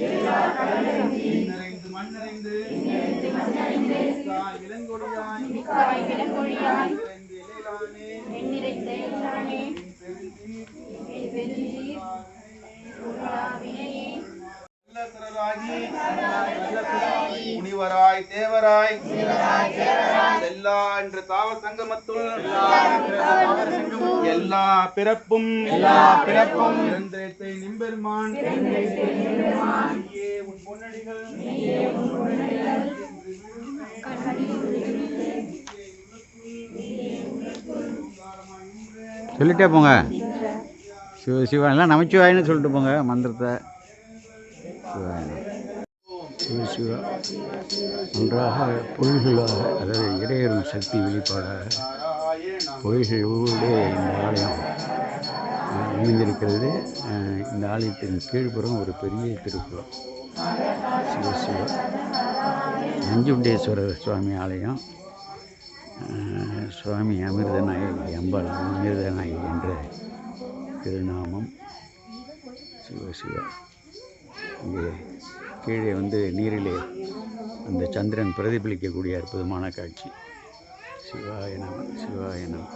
எழிலார் மண் நிறைந்து மண்ணறிந்து காய் நிறைந்து இலையிலானே பெருந்தீர் நல்லசரராகி முனிவராய் தேவராய். எல்லா என்று தாவ சங்கமத்துள் எல்லா பிறப்பும் எல்லா பிறப்பும். இறந்தேத்தை நிம்பெருமான் நீயே உன் பொன்னடிகள். சொல்லிட்டே போங்க. சிவ சிவா எல்லாம் நமச்சிவாயின்னு சொல்லிட்டு போங்க மந்திரத்தை. சிவாயின்னு சிவ சிவா ஒன்றாக பொருள்களாக அதாவது இடையரும் சக்தி வெளிப்பாடாக நாராயணா பொய்களோடு இந்த ஆலயம் அமைந்திருக்கிறது. இந்த ஆலயத்தின் கீழ்ப்புறம் ஒரு பெரிய திருக்குளம் சிவ சிவா நஞ்சுண்டேஸ்வரர் சுவாமி ஆலயம். சுவாமி அமிர்தநாயகி அம்பாள் அமிர்தநாயகி என்ற திருநாமம் சிவ இங்கே கீழே வந்து நீரிலே அந்த சந்திரன் பிரதிபலிக்கக்கூடிய அற்புதமான காட்சி. சிவாய நம சிவாய நம.